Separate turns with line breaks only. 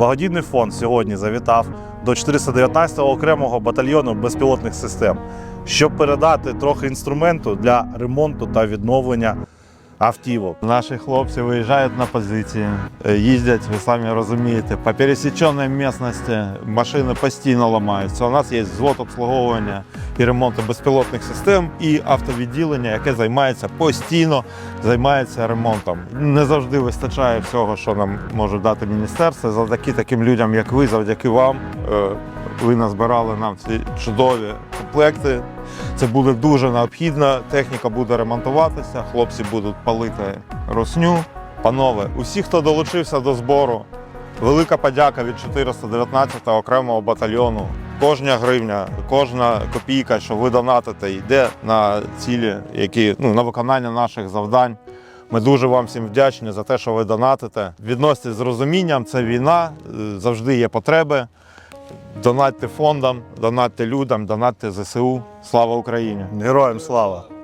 Благодійний фонд сьогодні завітав до 419-го окремого батальйону безпілотних систем, щоб передати трохи інструменту для ремонту та відновлення автівок.
Наші хлопці виїжджають на позиції, е, їздять, ви самі розумієте, по пересіченій місцевості машини постійно ламаються. У нас є взвод обслуговування і ремонту безпілотних систем і автовідділення, яке займається постійно займається ремонтом. Не завжди вистачає всього, що нам може дати міністерство. Завдяки таким людям, як ви, завдяки вам. е, Ви назбирали нам ці чудові комплекти. Це буде дуже необхідно. Техніка буде ремонтуватися, хлопці будуть палити росню. Панове, усі, хто долучився до збору, велика подяка від 419 окремого батальйону. Кожна гривня, кожна копійка, що ви донатите, йде на цілі, які ну, на виконання наших завдань. Ми дуже вам всім вдячні за те, що ви донатите. Відносьтесь з розумінням, це війна, е, завжди є потреби. Донатьте фондам, донатьте людям, донатьте ЗСУ. Слава Україні!
Героям слава!